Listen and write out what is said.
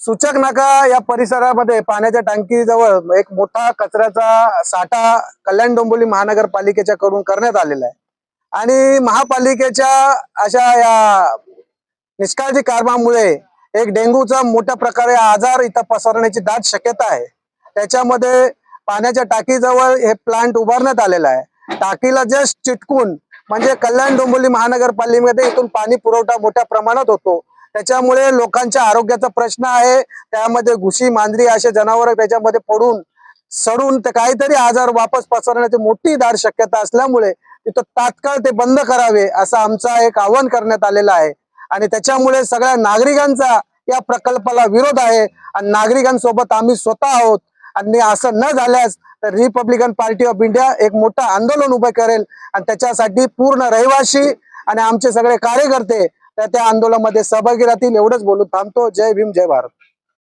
सूचक नाका या परिसरामध्ये पाण्याच्या टाकीजवळ एक मोठा कचऱ्याचा साठा कल्याण डोंबिवली महानगरपालिकेच्या कडून करण्यात आलेला आहे. आणि महापालिकेच्या अशा या निष्काळजी कारणामुळे एक डेंग्यूचा मोठ्या प्रकारे आजार इथं पसरण्याची दाट शक्यता आहे. त्याच्यामध्ये पाण्याच्या टाकीजवळ हे प्लांट उभारण्यात आलेलं आहे. टाकीला जस्ट चिटकून म्हणजे कल्याण डोंबिवली महानगरपालिकेमध्ये इथून पाणी पुरवठा मोठ्या प्रमाणात होतो. त्याच्यामुळे लोकांच्या आरोग्याचा प्रश्न आहे. त्यामध्ये घुशी मांजरी असे जनावर त्याच्यामध्ये पडून सडून ते काहीतरी आजार वापस पसरण्याची मोठी दार शक्यता असल्यामुळे तिथं तात्काळ ते बंद करावे असं आमचा एक आवाहन करण्यात आलेलं आहे. आणि त्याच्यामुळे सगळ्या नागरिकांचा या प्रकल्पाला विरोध आहे. आणि नागरिकांसोबत आम्ही स्वतः आहोत. आणि असं न झाल्यास तर रिपब्लिकन पार्टी ऑफ इंडिया एक मोठं आंदोलन उभं करेल. आणि त्याच्यासाठी पूर्ण रहिवासी आणि आमचे सगळे कार्यकर्ते त्या त्या आंदोलनामध्ये सहभागी राहतील एवढंच बोलून थांबतो. जय भीम जय भारत.